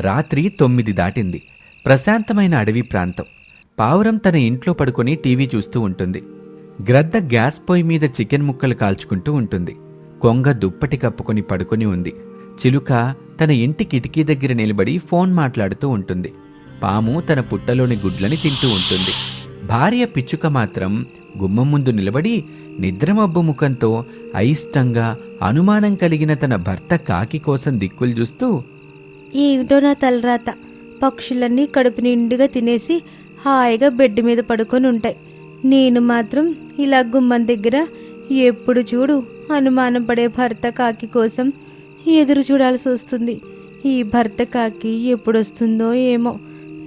రాత్రి తొమ్మిది దాటింది. ప్రశాంతమైన అడవి ప్రాంతం. పావురం తన ఇంట్లో పడుకొని టీవీ చూస్తూ ఉంటుంది. గ్రద్ద గ్యాస్ పొయ్యి మీద చికెన్ ముక్కలు కాల్చుకుంటూ ఉంటుంది. కొంగ దుప్పటి కప్పుకొని పడుకొని ఉంది. చిలుక తన ఇంటి కిటికీ దగ్గర నిలబడి ఫోన్ మాట్లాడుతూ ఉంటుంది. పాము తన పుట్టలోని గుడ్లని తింటూ ఉంటుంది. భార్య పిచ్చుక మాత్రం గుమ్మం ముందు నిలబడి నిద్రమబ్బు ముఖంతో అయిష్టంగా అనుమానం కలిగిన తన భర్త కాకి కోసం దిక్కులు చూస్తూ ఏమిటో నా తలరాత. పక్షులన్నీ కడుపు నిండుగా తినేసి హాయిగా బెడ్ మీద పడుకొని ఉంటాయి. నేను మాత్రం ఇలా గుమ్మం దగ్గర ఎప్పుడు చూడు అనుమానం పడే భర్త కాకి కోసం ఎదురు చూడాల్సి వస్తుంది. ఈ భర్త కాకి ఎప్పుడొస్తుందో ఏమో.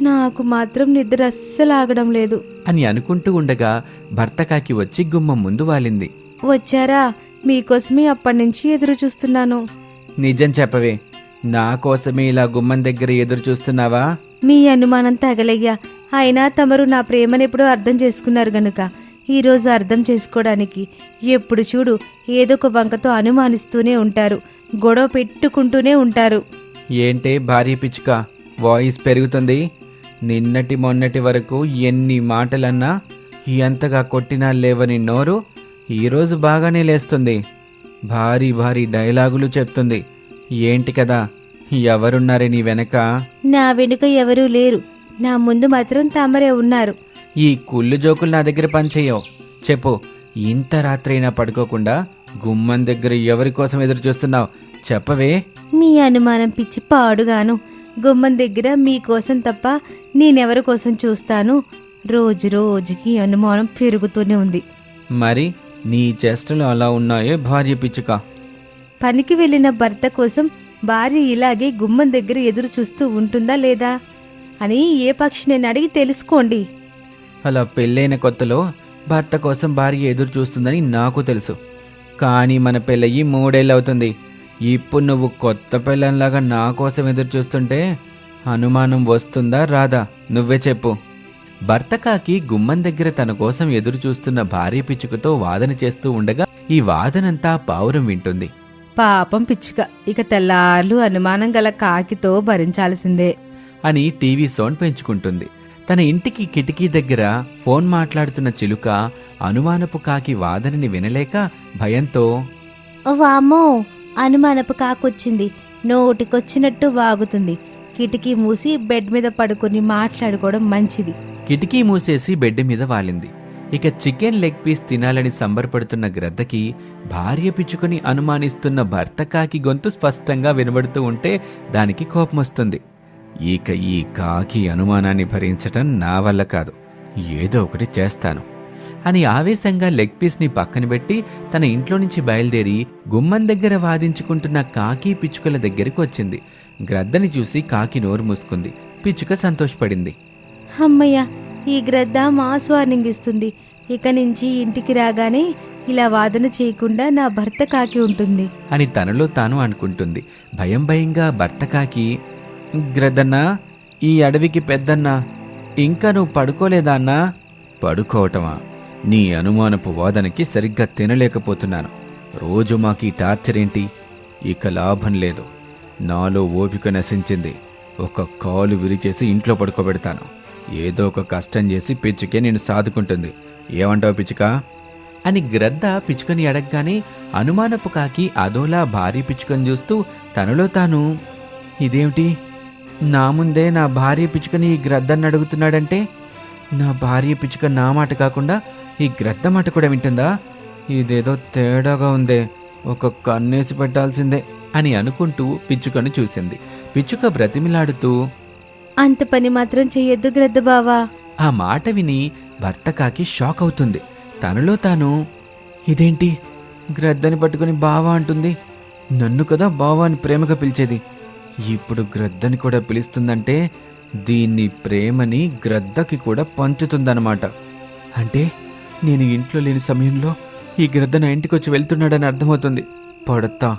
నాకు మాత్రం నిద్ర అస్సలు ఆగడం లేదు. అని అనుకుంటూ ఉండగా భర్త కాకి వచ్చి గుమ్మం ముందు వాలింది. వచ్చారా? మీకోసమే అప్పటి నుంచి ఎదురు చూస్తున్నాను. నిజం చెప్పవే. నా కోసమే ఇలా గుమ్మం దగ్గర ఎదురు చూస్తున్నావా? మీ అనుమానం తగలయ్యా. అయినా తమరు నా ప్రేమనెప్పుడో అర్థం చేసుకున్నారు గనుక. ఈరోజు అర్థం చేసుకోవడానికి ఎప్పుడు చూడు ఏదో ఒక వంకతో అనుమానిస్తూనే ఉంటారు. గొడవ పెట్టుకుంటూనే ఉంటారు. ఏంటే భార్య పిచ్చుక? వాయిస్ పెరుగుతుంది. నిన్నటి మొన్నటి వరకు ఎన్ని మాటలన్నా ఎంతగా కొట్టినా లేవని నోరు ఈరోజు బాగానే లేస్తుంది. భారీ భారీ డైలాగులు చెప్తుంది. ఏంటి కదా? ఎవరున్నారే నీ వెనక? నా వెనుక ఎవరూ లేరు. నా ముందు మాత్రం తమరే ఉన్నారు. ఈ కుళ్ళు జోకులు నా దగ్గర పనిచేయవు. చెప్పు ఇంత రాత్రైనా పడుకోకుండా గుమ్మం దగ్గర ఎవరి కోసం ఎదురు చూస్తున్నావు? చెప్పవే. మీ అనుమానం పిచ్చి పాడుగాను. గుమ్మం దగ్గర మీకోసం తప్ప నేనెవరి కోసం చూస్తాను? రోజు రోజుకి అనుమానం పెరుగుతూనే ఉంది. మరి నీ చేష్టలు అలా ఉన్నాయే? భార్య పిచ్చుక. పనికి వెళ్ళిన భర్త కోసం భార్య ఇలాగే గుమ్మం దగ్గర ఎదురు చూస్తూ ఉంటుందా లేదా అని ఏ పక్షి నేను అడిగి తెలుసుకోండి. అలా పెళ్ళైన కొత్తలో భర్త కోసం భార్య ఎదురు చూస్తుందని నాకు తెలుసు. కానీ మన పెళ్ళయి మూడేళ్ళు అవుతుంది. ఇప్పుడు నువ్వు కొత్త పెళ్ళంలాగా నా కోసం ఎదురు చూస్తుంటే అనుమానం వస్తుందా రాదా? నువ్వే చెప్పు. భర్త కాకి గుమ్మం దగ్గర తన కోసం ఎదురు చూస్తున్న భార్య పిచ్చుకతో వాదన చేస్తూ ఉండగా ఈ వాదనంతా పావురం వింటుంది. పాపం పిచ్చుక. ఇక తెల్లార్లు అనుమానం గల కాకితో భరించాల్సిందే. అని టీవీ సౌండ్ పెంచుకుంటుంది. తన ఇంటికి కిటికీ దగ్గర ఫోన్ మాట్లాడుతున్న చిలుక అనుమానపు కాకి వాదనని వినలేక భయంతో వామ్మో అనుమానపు కాకొచ్చింది. నోటికొచ్చినట్టు వాగుతుంది. కిటికీ మూసి బెడ్ మీద పడుకొని మాట్లాడుకోవడం మంచిది. కిటికీ మూసేసి బెడ్ మీద వాలింది. ఇక చికెన్ లెగ్ పీస్ తినాలని సంబరపడుతున్న గ్రద్దకి భార్య పిచ్చుకుని అనుమానిస్తున్న భర్త కాకి గొంతు స్పష్టంగా వినబడుతూ ఉంటే దానికి కోపమొస్తుంది. ఇక ఈ కాకి అనుమానాన్ని భరించటం నా వల్ల కాదు. ఏదో ఒకటి చేస్తాను. అని ఆవేశంగా లెగ్ పీస్ని పక్కన పెట్టి తన ఇంట్లో నుంచి బయలుదేరి గుమ్మం దగ్గర వాదించుకుంటున్న కాకి పిచ్చుకల దగ్గరికి వచ్చింది. గ్రద్దని చూసి కాకి నోరు మూసుకుంది. పిచ్చుక సంతోషపడింది. అమ్మయ్య ఈ గ్రద్ద మాస్ వార్నింగ్ ఇస్తుంది. ఇక నుంచి ఇంటికి రాగానే ఇలా వాదన చేయకుండా నా భర్త కాకి ఉంటుంది. అని తనలో తాను అనుకుంటుంది. భయం భయంగా భర్త కాకి గ్రద్దన్నా ఈ అడవికి పెద్దన్నా ఇంకా నువ్వు పడుకోలేదా అన్నా? పడుకోవటమా? నీ అనుమానపు వాదనకి సరిగ్గా తినలేకపోతున్నాను. రోజు మాకు ఈ టార్చర్ ఏంటి? ఇక లాభం లేదు. నాలో ఓపిక నశించింది. ఒక కాలు విరిచేసి ఇంట్లో పడుకోబెడతాను. ఏదో ఒక కష్టం చేసి పిచ్చుకే నేను సాదుకుంటుంది. ఏమంటావు పిచ్చుక? అని గ్రద్ద పిచ్చుకని అడగగానే అనుమానపు కాకి అదోలా భారీ పిచ్చుకని చూస్తూ తనలో తాను ఇదేమిటి? నా ముందే నా భార్య పిచ్చుకని ఈ గ్రద్దని అడుగుతున్నాడంటే? నా భార్య పిచ్చుక నా మాట కాకుండా ఈ గ్రద్ద మాట కూడా వింటుందా? ఇదేదో తేడాగా ఉందే ఒక కన్నేసి పెట్టాల్సిందే అని అనుకుంటూ పిచ్చుకను చూసింది. పిచ్చుక బ్రతిమిలాడుతూ అంత పని మాత్రం చెయ్యొద్దు గ్రద్ద బావా. ఆ మాట విని భర్త కాకి షాక్ అవుతుంది. తనలో తాను ఇదేంటి? గ్రద్దని పట్టుకుని బావా అంటుంది. నన్ను కదా బావా అని ప్రేమగా పిలిచేది. ఇప్పుడు గ్రద్దని కూడా పిలుస్తుందంటే దీన్ని ప్రేమని గ్రద్దకి కూడా పంచుతుందన్నమాట. అంటే నేను ఇంట్లో లేని సమయంలో ఈ గ్రద్ద నా ఇంటికి వచ్చి వెళ్తున్నాడని అర్థమవుతుంది. పడతా.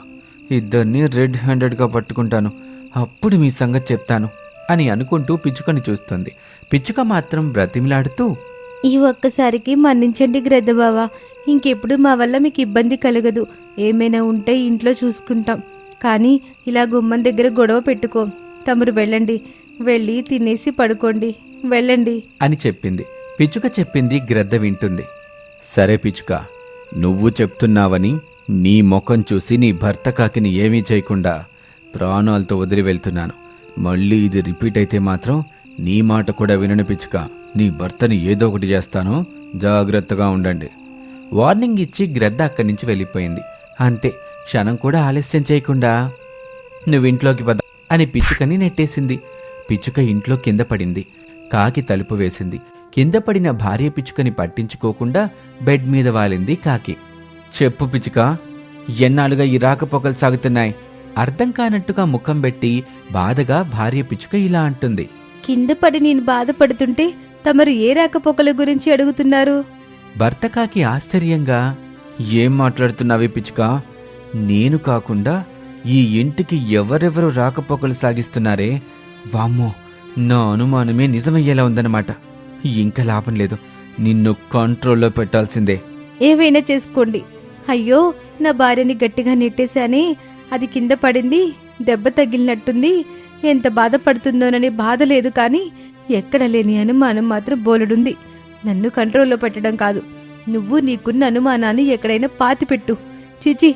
ఇద్దరిని రెడ్ హ్యాండెడ్గా పట్టుకుంటాను. అప్పుడు మీ సంగతి చెప్తాను. అని అనుకుంటూ పిచ్చుకని చూస్తుంది. పిచ్చుక మాత్రం బ్రతిమిలాడుతూ ఈ ఒక్కసారికి మన్నించండి గ్రద్ద బావా ఇంకెప్పుడు మా వల్ల మీకు ఇబ్బంది కలగదు. ఏమైనా ఉంటే ఇంట్లో చూసుకుంటాం. కానీ ఇలా గుమ్మం దగ్గర గొడవ పెట్టుకో. తమరు వెళ్ళండి. వెళ్ళి తినేసి పడుకోండి. వెళ్ళండి. అని చెప్పింది. పిచ్చుక చెప్పింది గ్రద్ద వింటుంది. సరే పిచ్చుక నువ్వు చెప్తున్నావని నీ ముఖం చూసి నీ భర్త కాకిని ఏమీ చేయకుండా ప్రాణాలతో వదిలి వెళ్తున్నాను. మళ్ళీ ఇది రిపీట్ అయితే మాత్రం నీ మాట కూడా వినని పిచ్చుక. నీ భర్తని ఏదో ఒకటి చేస్తాను. జాగ్రత్తగా ఉండండి. వార్నింగ్ ఇచ్చి గ్రద్ద అక్కడి నుంచి వెళ్ళిపోయింది. అంతే క్షణం కూడా ఆలస్యం చేయకుండా. నువ్వు ఇంట్లోకి పద అని పిచ్చుకని నెట్టేసింది. పిచ్చుక ఇంట్లో కింద పడింది. కాకి తలుపు వేసింది. కింద పడిన భార్య పిచ్చుకని పట్టించుకోకుండా బెడ్ మీద వాలింది కాకి. చెప్పు పిచ్చుక ఎన్నాళ్ళుగా ఈ రాకపోకలు సాగుతున్నాయి? అర్థం కానట్టుగా ముఖం పెట్టి బాధగా భార్య పిచ్చుక ఇలా అంటుంది. కింద పడి నేను బాధపడుతుంటే తమరు ఏ రాకపోకల గురించి అడుగుతున్నారు? భర్త కాకి ఆశ్చర్యంగా ఏం మాట్లాడుతున్నావే పిచ్చుక? నేను కాకుండా ఈ ఇంటికి ఎవరెవరు రాకపోకలు సాగిస్తున్నారే? వామ్మో నా అనుమానమే నిజమయ్యేలా ఉందన్నమాట. ఇంకా లాభం లేదు. నిన్ను కంట్రోల్లో పెట్టాల్సిందే. ఏవైనా చేసుకోండి. అయ్యో నా భార్యని గట్టిగా నెట్టేశానే అది కింద పడింది దెబ్బ తగిలినట్టుంది. ఎంత బాధపడుతుందోనని బాధ లేదు కానీ ఎక్కడ లేని అనుమానం మాత్రం బోలెడుంది. నన్ను కంట్రోల్లో పెట్టడం కాదు. నువ్వు నీకున్న అనుమానాన్ని ఎక్కడైనా పాతిపెట్టు. చిచి.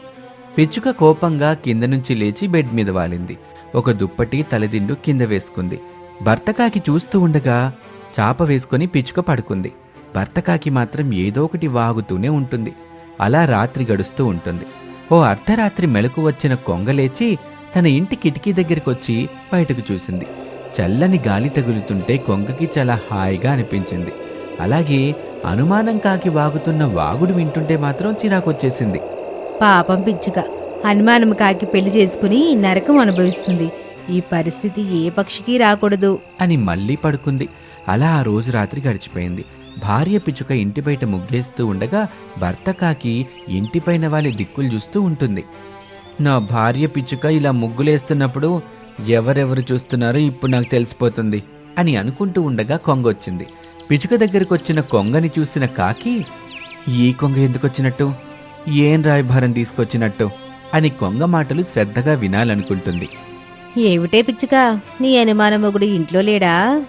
పిచ్చుక కోపంగా కింద నుంచి లేచి బెడ్ మీద వాలింది. ఒక దుప్పటి తలదిండు కింద వేసుకుంది. భర్తకాకి చూస్తూ ఉండగా చాప వేసుకొని పిచ్చుక పడుకుంది. భర్తకాకి మాత్రం ఏదో ఒకటి వాగుతూనే ఉంటుంది. అలా రాత్రి గడుస్తూ ఉంటుంది. ఓ అర్ధరాత్రి మెలకు వచ్చిన కొంగ లేచి తన ఇంటి కిటికీ దగ్గరికొచ్చి బయటకు చూసింది. చల్లని గాలి తగులుతుంటే కొంగకి చాలా హాయిగా అనిపించింది. అలాగే అనుమానం కాకి వాగుతున్న వాగుడు వింటుంటే మాత్రం చిరాకొచ్చేసింది. పాపం పిచ్చుక. హనుమానం కాకి పెళ్ళి చేసుకుని నరకం అనుభవిస్తుంది. ఈ పరిస్థితి ఏ పక్షికి రాకూడదు. అని మళ్ళీ పడుకుంది. అలా ఆ రోజు రాత్రి గడిచిపోయింది. భార్య పిచ్చుక ఇంటి బయట ముగ్గేస్తూ ఉండగా భర్త కాకి ఇంటిపైన వాలి దిక్కులు చూస్తూ ఉంటుంది. నా భార్య పిచ్చుక ఇలా ముగ్గులేస్తున్నప్పుడు ఎవరెవరు చూస్తున్నారో ఇప్పుడు నాకు తెలిసిపోతుంది అని అనుకుంటూ ఉండగా కొంగ వచ్చింది పిచ్చుక దగ్గరకు వచ్చిన కొంగని చూసిన కాకి ఈ కొంగ ఎందుకు వచ్చినట్టు ఏం రాయభారం తీసుకొచ్చినట్టు? అని కొంగ మాటలు శ్రద్ధగా వినాలనుకుంటుంది. ఏమిటే పిచ్చుక? నీ అనుమానమొగుడు ఇంట్లో లేడా?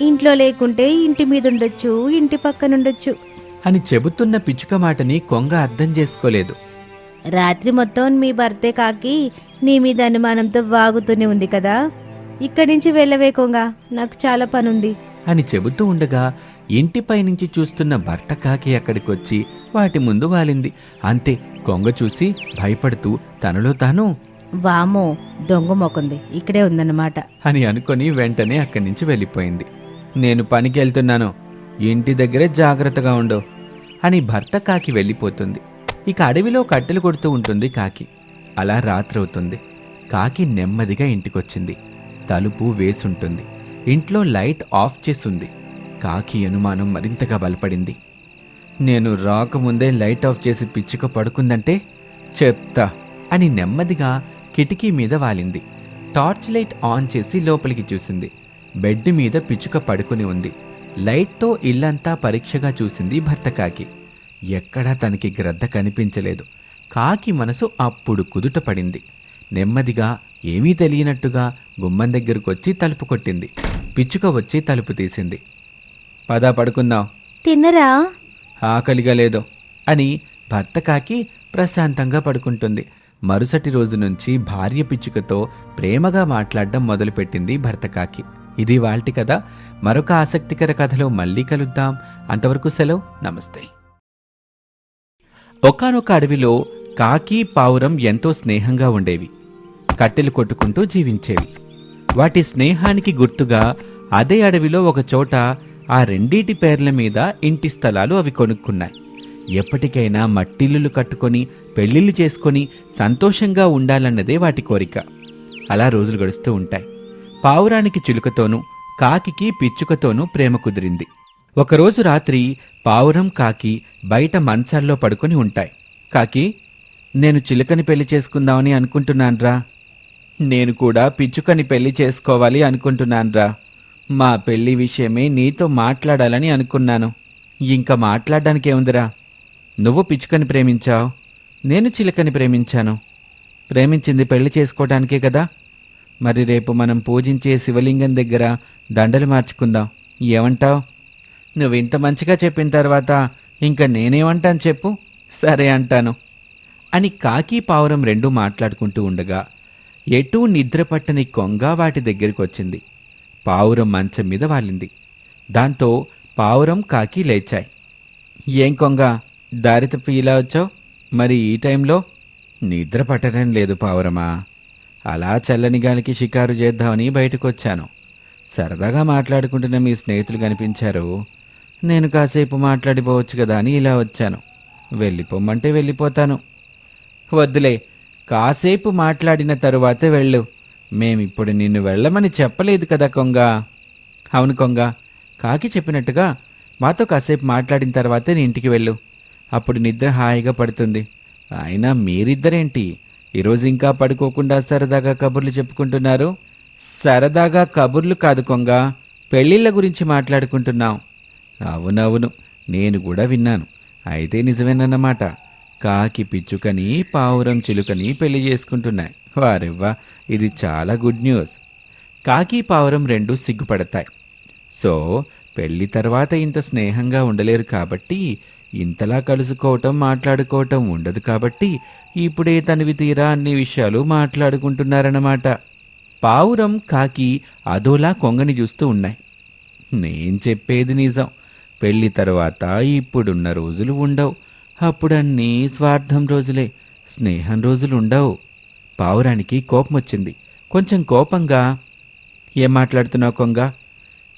ఇంట్లో లేకుంటే ఇంటి మీద ఉండొచ్చు ఇంటి పక్కన ఉండొచ్చు అని చెబుతున్న పిచ్చుక మాటని కొంగ అర్థం చేసుకోలేదు. రాత్రి మొత్తం మీ భర్తే కాకి నీ మీద అనుమానంతో వాగుతూనే ఉంది కదా. ఇక్కడి నుంచి వెళ్ళవే కొంగ నాకు చాలా పనుంది. అని చెబుతూ ఉండగా ఇంటిపై నుంచి చూస్తున్న భర్త కాకి అక్కడికొచ్చి వాటి ముందు వాలింది. అంతే కొంగ చూసి భయపడుతూ తనలో తాను వామో దొంగ మొక్కుంది ఇక్కడే ఉందన్నమాట. అని అనుకొని వెంటనే అక్కడి నుంచి వెళ్ళిపోయింది. నేను పనికి వెళ్తున్నాను ఇంటి దగ్గరే జాగ్రత్తగా ఉండు అని భర్త కాకి వెళ్ళిపోతుంది. ఇక అడవిలో కట్టెలు కొడుతూ ఉంటుంది కాకి. అలా రాత్రవుతుంది. కాకి నెమ్మదిగా ఇంటికొచ్చింది. తలుపు వేసుంటుంది. ఇంట్లో లైట్ ఆఫ్ చేసింది కాకి అనుమానం మరింతగా బలపడింది. నేను రాకముందే లైట్ ఆఫ్ చేసి పిచ్చుక పడుకుందంటే చెప్తా అని నెమ్మదిగా కిటికీ మీద వాలింది. టార్చ్ లైట్ ఆన్ చేసి లోపలికి చూసింది. బెడ్ మీద పిచ్చుక పడుకుని ఉంది. లైట్తో ఇల్లంతా పరీక్షగా చూసింది భర్త కాకి ఎక్కడా తనకి గ్రద్ద కనిపించలేదు. కాకి మనసు అప్పుడు కుదుట పడింది నెమ్మదిగా ఏమీ తెలియనట్టుగా గుమ్మం దగ్గరకొచ్చి తలుపు కొట్టింది. పిచ్చుక వచ్చి తలుపు తీసింది. పదా పడుకుందాం. తిన్నరా? ఆకలిగా లేదో అని భర్త కాకి ప్రశాంతంగా పడుకుంటుంది. మరుసటి రోజు నుంచి భార్య పిచ్చుకతో ప్రేమగా మాట్లాడడం మొదలుపెట్టింది భర్త కాకి ఇది వాల్టి కథ. మరొక ఆసక్తికర కథలో మళ్ళీ కలుద్దాం. అంతవరకు సెలవు. నమస్తే. ఒకానొక అడవిలో కాకి పావురం ఎంతో స్నేహంగా ఉండేవి. కట్టెలు కొట్టుకుంటూ జీవించేవి. వాటి స్నేహానికి గుర్తుగా అదే అడవిలో ఒక చోట ఆ రెండిటి పేర్ల మీద ఇంటి స్థలాలు అవి కొనుక్కున్నాయి. ఎప్పటికైనా మట్టిల్లులు కట్టుకొని పెళ్ళిళ్ళు చేసుకొని సంతోషంగా ఉండాలన్నదే వాటి కోరిక. అలా రోజులు గడుస్తూ ఉంటాయి. పావురానికి చిలుకతోనూ కాకికి పిచ్చుకతోనూ ప్రేమ కుదిరింది. ఒకరోజు రాత్రి పావురం కాకి బయట మంచాల్లో పడుకొని ఉంటాయి. కాకి నేను చిలుకని పెళ్ళి చేసుకుందామని అనుకుంటున్నాన్రా. నేను కూడా పిచ్చుకని పెళ్ళి చేసుకోవాలి అనుకుంటున్నాన్రా. మా పెళ్ళి విషయమే నీతో మాట్లాడాలని అనుకున్నాను. ఇంకా మాట్లాడడానికి ఏముందిరా నువ్వు పిచ్చుకని ప్రేమించావు నేను చిలుకని ప్రేమించాను. ప్రేమించింది పెళ్ళి చేసుకోవడానికే కదా? మరి రేపు మనం పూజించే శివలింగం దగ్గర దండలు మార్చుకుందాం. ఏమంటావ్? నువ్వు ఇంత మంచిగా చెప్పిన తర్వాత ఇంకా నేనేమంటాను చెప్పు? సరే అంటాను. అని కాకి పావురం రెండు మాట్లాడుకుంటూ ఉండగా ఎటూ నిద్ర పట్టని కొంగ వాటి దగ్గరికి వచ్చింది పావురం మంచం మీద వాలింది. దాంతో పావురం కాకి లేచాయి. ఏం కొంగ దారి తప్పి ఇలా వచ్చావు? మరి ఈ టైంలో? నిద్ర పట్టడం లేదు పావురమా? అలా చల్లని గాలికి షికారు చేద్దామని బయటకొచ్చాను. సరదాగా మాట్లాడుకుంటున్న మీ స్నేహితులు కనిపించారు. నేను కాసేపు మాట్లాడిపోవచ్చు కదా అని ఇలా వచ్చాను. వెళ్ళిపోమంటే వెళ్ళిపోతాను. వద్దులే కాసేపు మాట్లాడిన తరువాతే వెళ్ళు. మేమిప్పుడు నిన్ను వెళ్ళమని చెప్పలేదు కదా కొంగ. అవును కొంగ కాకి చెప్పినట్టుగా మాతో కాసేపు మాట్లాడిన తర్వాతే నీ ఇంటికి వెళ్ళు. అప్పుడు నిద్ర హాయిగా పడుతుంది. అయినా మీరిద్దరేంటి? ఈరోజు ఇంకా పడుకోకుండా సరదాగా కబుర్లు చెప్పుకుంటున్నారు. సరదాగా కబుర్లు కాదు కొంగ పెళ్ళిళ్ళ గురించి మాట్లాడుకుంటున్నాం. అవునవును నేను కూడా విన్నాను. అయితే నిజమేనన్నమాట. కాకి పిచ్చుకని పావురం చిలుకని పెళ్ళి చేసుకుంటున్నాయి. వారెవ్వా ఇది చాలా గుడ్ న్యూస్. కాకి పావురం రెండు సిగ్గుపడతాయి. సో పెళ్ళి తర్వాత ఇంత స్నేహంగా ఉండలేరు కాబట్టి ఇంతలా కలుసుకోవటం మాట్లాడుకోవటం ఉండదు కాబట్టి ఇప్పుడే తనివి తీరా అన్ని విషయాలు మాట్లాడుకుంటున్నారన్నమాట. పావురం కాకి అదోలా కొంగని చూస్తూ ఉన్నాయి. నేను చెప్పేది నిజం. పెళ్ళి తర్వాత ఇప్పుడున్న రోజులు ఉండవు. అప్పుడన్నీ స్వార్థం రోజులే స్నేహం రోజులు ఉండవు. పావురానికి కోపం వచ్చింది. కొంచెం కోపంగా ఏం మాట్లాడుతున్నావు కొంగ?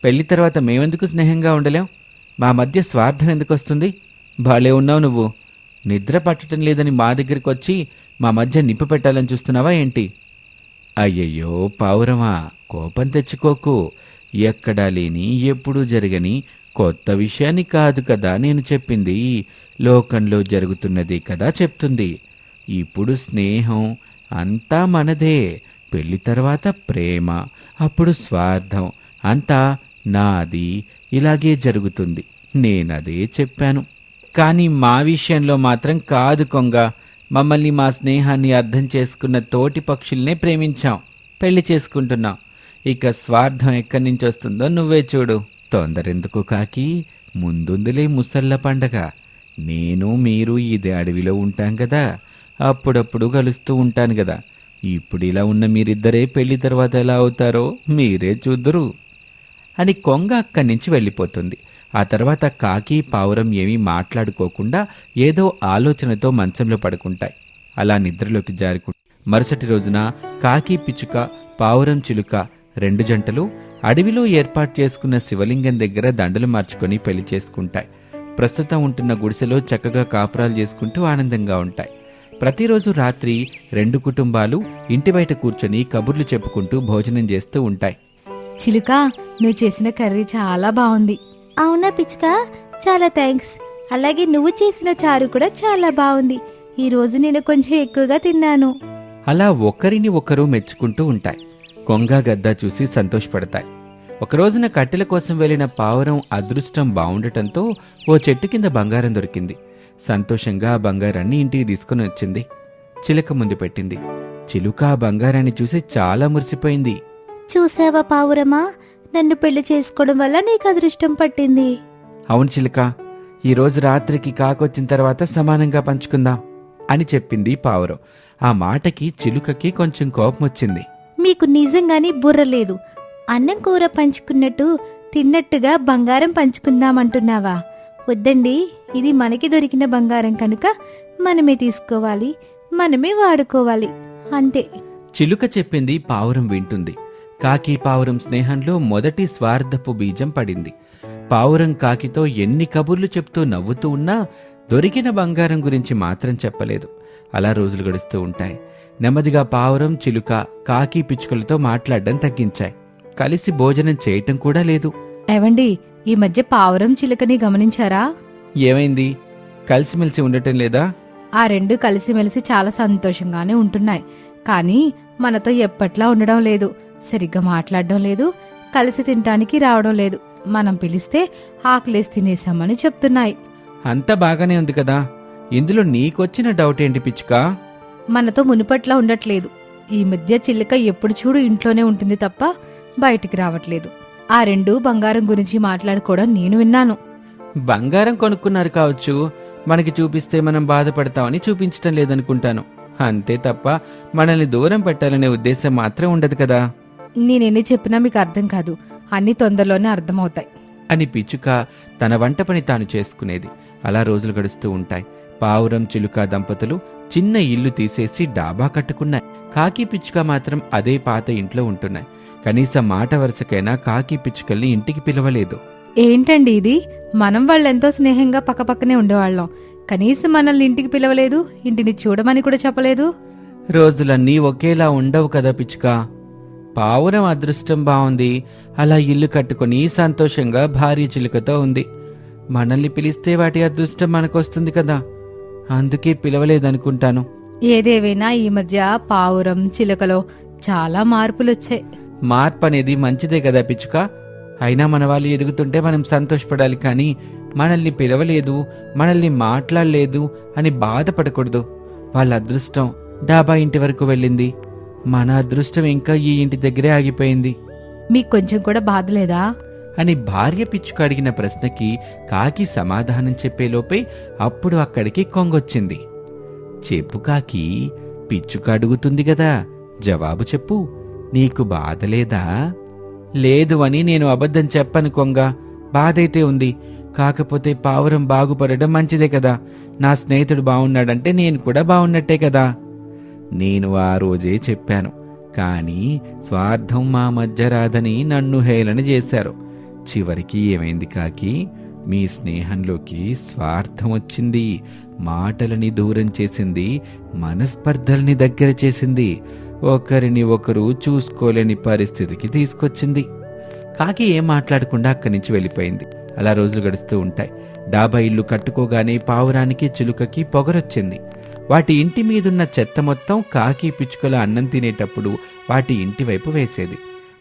పెళ్ళి తర్వాత మేమెందుకు స్నేహంగా ఉండలేం? మా మధ్య స్వార్థం ఎందుకు వస్తుంది? భలే ఉన్నావు నువ్వు. నిద్ర పట్టడం లేదని మా దగ్గరికి వచ్చి మా మధ్య నిప్పు పెట్టాలని చూస్తున్నావా ఏంటి? అయ్యయ్యో పావురమా కోపం తెచ్చుకోకు. ఎక్కడా లేని ఎప్పుడూ జరగని కొత్త విషయాన్ని కాదు కదా నేను చెప్పింది. లోకంలో జరుగుతున్నది కదా చెప్తుంది. ఇప్పుడు స్నేహం అంతా మనదే. పెళ్ళి తర్వాత ప్రేమ అప్పుడు స్వార్థం అంతా నాది. ఇలాగే జరుగుతుంది. నేనదే చెప్పాను. కానీ మా విషయంలో మాత్రం కాదు కొంగ. మమ్మల్ని మా స్నేహాన్ని అర్థం చేసుకున్న తోటి పక్షుల్నే ప్రేమించాం. పెళ్ళి చేసుకుంటున్నాం. ఇక స్వార్థం ఎక్కడి నుంచి వస్తుందో నువ్వే చూడు. తొందరెందుకు కాకి? ముందుందిలే ముసళ్ళ పండగ. నేను మీరు ఇదే అడవిలో ఉంటాం కదా అప్పుడప్పుడు కలుస్తూ ఉంటాను కదా ఇప్పుడు ఇలా ఉన్న మీరిద్దరే పెళ్ళి తర్వాత ఎలా అవుతారో మీరే చూద్దురు. అని కొంగ అక్కడి నుంచి వెళ్ళిపోతుంది. ఆ తర్వాత కాకి పావురం ఏమీ మాట్లాడుకోకుండా ఏదో ఆలోచనతో మంచంలో పడుకుంటాయి. అలా నిద్రలోకి జారుకు మరుసటి రోజున కాకి పిచ్చుక పావురం చిలుక రెండు జంటలు అడవిలో ఏర్పాటు చేసుకున్న శివలింగం దగ్గర దండలు మార్చుకొని పెళ్ళి చేసుకుంటాయి. ప్రస్తుతం ఉంటున్న గుడిసెలో చక్కగా కాపురాలు చేసుకుంటూ ఆనందంగా ఉంటాయి. ప్రతిరోజు రాత్రి రెండు కుటుంబాలు ఇంటి బయట కూర్చొని కబుర్లు చెప్పుకుంటూ భోజనం చేస్తూ ఉంటాయి. చిలుక నువ్వు చేసిన కర్రీ చాలా బాగుంది. అవునా పిచ్చుక? చాలా థ్యాంక్స్ అలాగే నువ్వు చేసిన చారు కూడా చాలా బాగుంది. ఈ రోజు నేను కొంచెం ఎక్కువగా తిన్నాను. అలా ఒకరిని ఒకరు మెచ్చుకుంటూ ఉంటాయి. కొంగ గద్ద చూసి సంతోషపడతాయి. ఒక రోజున కట్టెల కోసం వెళ్ళిన పావురం అదృష్టం బావుండటంతో ఓ చెట్టు కింద బంగారం దొరికింది. సంతోషంగా ఆ బంగారాన్ని ఇంటికి తీసుకుని వచ్చింది. చిలుక ముందు పెట్టింది. చిలుక ఆ బంగారాన్ని చూసి చాలా మురిసిపోయింది. చూసావా పావురమా? నన్ను పెళ్ళి చేసుకోవడం వల్ల నీకు అదృష్టం పట్టింది. అవును చిలుక ఈ రోజు రాత్రికి కాకొచ్చిన తర్వాత సమానంగా పంచుకుందాం అని చెప్పింది పావురం. ఆ మాటకి చిలుకకి కొంచెం కోపం వచ్చింది మీకు నిజంగానే బుర్ర లేదు. అన్నం కూర పంచుకున్నట్టు తిన్నట్టుగా బంగారం పంచుకుందామంటున్నావా? వద్దండి ఇది మనకి దొరికిన బంగారం కనుక మనమే తీసుకోవాలి మనమే వాడుకోవాలి. అంతే. చిలుక చెప్పింది పావురం వింటుంది. కాకి పావురం స్నేహంలో మొదటి స్వార్థపు బీజం పడింది. పావురం కాకితో ఎన్ని కబుర్లు చెప్తూ నవ్వుతూ ఉన్నా దొరికిన బంగారం గురించి మాత్రం చెప్పలేదు. అలా రోజులు గడుస్తూ ఉంటాయి. నెమ్మదిగా పావురం చిలుక కాకి పిచ్చుకలతో మాట్లాడడం తగ్గించాయి. కలిసి భోజనం చేయటం కూడా లేదు. ఏవండి ఈ మధ్య పావురం చిలుకని గమనించారా? ఏమైంది? కలిసిమెలిసి ఉండటం లేదా? ఆ రెండు కలిసిమెలిసి చాలా సంతోషంగానే ఉంటున్నాయి. కానీ మనతో ఎప్పట్లా ఉండడం లేదు. సరిగ్గా మాట్లాడడం లేదు కలిసి తినటానికి రావడం లేదు. మనం పిలిస్తే ఆకలేసి తినేసామని చెప్తున్నాయి. అంతా బాగానే ఉంది కదా. ఇందులో నీకొచ్చిన డౌట్ ఏంటి పిచ్చుకా? మనతో మునుపట్లా ఉండట్లేదు. ఈ మధ్య చిలుక ఎప్పుడు చూడు ఇంట్లోనే ఉంటుంది తప్ప బయటికి రావట్లేదు. ఆ రెండు బంగారం గురించి మాట్లాడుకోవడం నేను విన్నాను. బంగారం కొనుక్కున్నారు కావచ్చు. మనకి చూపిస్తే మనం బాధపడతామని చూపించటం లేదనుకుంటాను. అంతే తప్ప మనల్ని దూరం పెట్టాలనే ఉద్దేశం మాత్రం ఉండదు కదా. నేనెన్ని చెప్పినా మీకు అర్థం కాదు. అన్ని తొందరలోనే అర్థమవుతాయి. అని పిచ్చుక తన వంట పని తాను చేసుకునేది. అలా రోజులు గడుస్తూ ఉంటాయి. పావురం చిలుక దంపతులు చిన్న ఇల్లు తీసేసి డాబా కట్టుకున్నాయి. కాకి పిచ్చుక మాత్రం అదే పాత ఇంట్లో ఉంటున్నాయి. కనీసం మాట వరుసకైనా కాకి పిచ్చుకల్ని ఇంటికి పిలవలేదు. ఏంటండి ఇది? మనం వాళ్ళెంతో స్నేహంగా పక్కపక్కనే ఉండేవాళ్ళం. కనీసం మనల్ని ఇంటికి పిలవలేదు ఇంటిని చూడమని కూడా చెప్పలేదు. రోజులన్నీ ఒకేలా ఉండవు కదా పిచ్చుక. పావురం అదృష్టం బాగుంది అలా ఇల్లు కట్టుకుని సంతోషంగా భార్య చిలుకతో ఉంది. మనల్ని పిలిస్తే వాటి అదృష్టం మనకొస్తుంది కదా. అందుకే పిలవలేదనుకుంటాను. ఏదేవైనా ఈ మధ్య పావురం చిలకలో చాలా మార్పులొచ్చాయి. మార్పు అనేది మంచిదే కదా పిచ్చుక. అయినా మన వాళ్ళు ఎదుగుతుంటే మనం సంతోషపడాలి కానీ మనల్ని పిలవలేదు మనల్ని మాట్లాడలేదు అని బాధపడకూడదు. వాళ్ళ అదృష్టం డాబా ఇంటి వరకు వెళ్ళింది. మన అదృష్టం ఇంకా ఈ ఇంటి దగ్గరే ఆగిపోయింది. మీకు కొంచెం కూడా బాధ లేదా? అని భార్య పిచ్చుక అడిగిన ప్రశ్నకి కాకి సమాధానం చెప్పేలోపే అప్పుడు అక్కడికి కొంగొచ్చింది. చెప్పు కాకి పిచ్చుక అడుగుతుంది కదా జవాబు చెప్పు నీకు బాధ లేదా? లేదు అని నేను అబద్ధం చెప్పను కొంగ బాధైతే ఉంది కాకపోతే పావురం బాగుపడడం మంచిదే కదా నా స్నేహితుడు బాగున్నాడంటే నేను కూడా బాగున్నట్టే కదా. నేను ఆ రోజే చెప్పాను. కానీ స్వార్థం మా మధ్య రాదని నన్ను హేళన చేశారు. చివరికి ఏమైంది కాకి? మీ స్నేహంలోకి స్వార్థం వచ్చింది. మాటలని దూరం చేసింది. మనస్పర్ధల్ని దగ్గర చేసింది. ఒకరిని ఒకరు చూసుకోలేని పరిస్థితికి తీసుకొచ్చింది. కాకి ఏం మాట్లాడకుండా అక్కడి నుంచి వెళ్ళిపోయింది. అలా రోజులు గడుస్తూ ఉంటాయి. డాబా ఇల్లు కట్టుకోగానే పావురానికి చిలుకకి పొగరొచ్చింది. వాటి ఇంటి మీదున్న చెత్త మొత్తం కాకి పిచ్చుకల అన్నం తినేటప్పుడు వాటి ఇంటి వైపు వేసేది.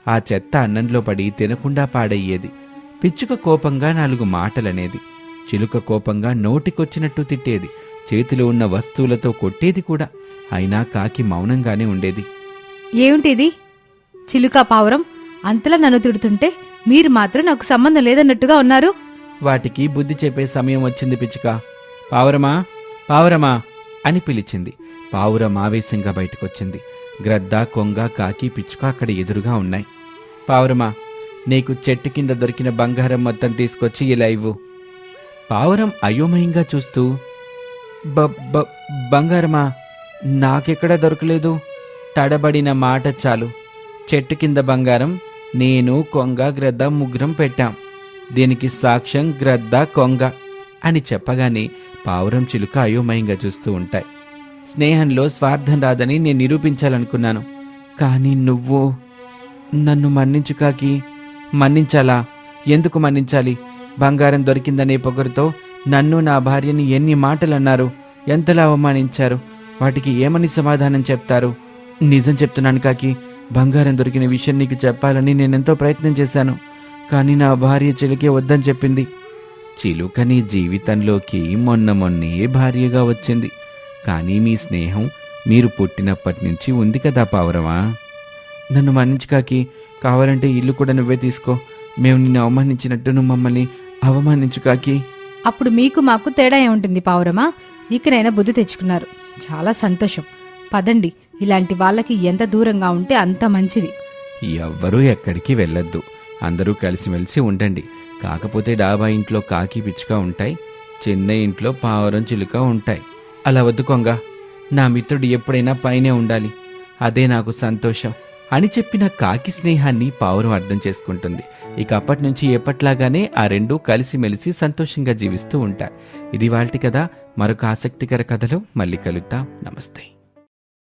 ఆ చెత్త అన్నంలో పడి తినకుండా పాడయ్యేది. పిచ్చుక కోపంగా నాలుగు మాటలనేది. చిలుక కోపంగా నోటికొచ్చినట్టు తిట్టేది. చేతిలో ఉన్న వస్తువులతో కొట్టేది కూడా. అయినా కాకి మౌనంగానే ఉండేది. ఏమిటిది? చిలుక పావురం అంతలా నన్ను తిడుతుంటే మీరు మాత్రం నాకు సంబంధం లేదన్నట్టుగా ఉన్నారు. వాటికి బుద్ధి చెప్పే సమయం వచ్చింది పిచ్చుక. పావురమా? పావురమా? అని పిలిచింది. పావురం ఆవేశంగా బయటకొచ్చింది. గ్రద్ద కొంగ కాకి పిచ్చుక అక్కడ ఎదురుగా ఉన్నాయి. పావురమా నీకు చెట్టు కింద దొరికిన బంగారం మొత్తం తీసుకొచ్చి ఇలా ఇవ్వు. పావురం అయోమయంగా చూస్తూ బ బ బంగారమా నాకెక్కడ దొరకలేదు? తడబడిన మాట చాలు. చెట్టు కింద బంగారం నేను కొంగ గ్రద్ద ముగ్గురం పెట్టాం. దీనికి సాక్ష్యం గ్రద్ద కొంగ అని చెప్పగానే పావురం చిలుక అయోమయంగా చూస్తూ ఉంటాయి. స్నేహంలో స్వార్థం రాదని నేను నిరూపించాలనుకున్నాను. కానీ నువ్వు నన్ను మన్నించు కాకి మన్నించాలా? ఎందుకు మన్నించాలి? బంగారం దొరికిందనే పొగరుతో నన్ను నా భార్యని ఎన్ని మాటలు అన్నారు ఎంతలా అవమానించారు? వాటికి ఏమని సమాధానం చెప్తారు? నిజం చెప్తున్నాను కాకి బంగారం దొరికిన విషయం నీకు చెప్పాలని నేనెంతో ప్రయత్నం చేశాను. కానీ నా భార్య చిలుకే వద్దని చెప్పింది. చిలుక నీ జీవితంలోకి మొన్న మొన్నే భార్యగా వచ్చింది. కానీ మీ స్నేహం మీరు పుట్టినప్పటి నుంచి ఉంది కదా పావురమా? నన్ను మన్నించు కాకి. కావాలంటే ఇల్లు కూడా నువ్వే తీసుకో. మేము నిన్ను అవమానించినట్టు నువ్వు మమ్మల్ని అవమానించు కాకి. అప్పుడు మీకు మాకు తేడా ఏముంటుంది పావురమా? ఇకనైనా బుద్ధి తెచ్చుకున్నారు. చాలా సంతోషం. పదండి. ఇలాంటి వాళ్ళకి ఎంత దూరంగా ఉంటే అంత మంచిది. ఎవ్వరూ ఎక్కడికి వెళ్ళొద్దు. అందరూ కలిసిమెలిసి ఉండండి. కాకపోతే డాబా ఇంట్లో కాకి పిచ్చుక ఉంటాయి చిన్న ఇంట్లో పావురం చిలుక ఉంటాయి. అలా వద్దు నా మిత్రుడు ఎప్పుడైనా పైనే ఉండాలి. అదే నాకు సంతోషం. అని చెప్పిన కాకి స్నేహాన్ని పావురం అర్థం చేసుకుంటుంది. ఇక అప్పటి నుంచి ఎప్పట్లాగానే ఆ రెండు కలిసిమెలిసి సంతోషంగా జీవిస్తూ ఉంటాయి ఇది వాళ్ళటి కదా మరొక ఆసక్తికర కథలో మళ్ళీ కలుద్దాం. నమస్తే.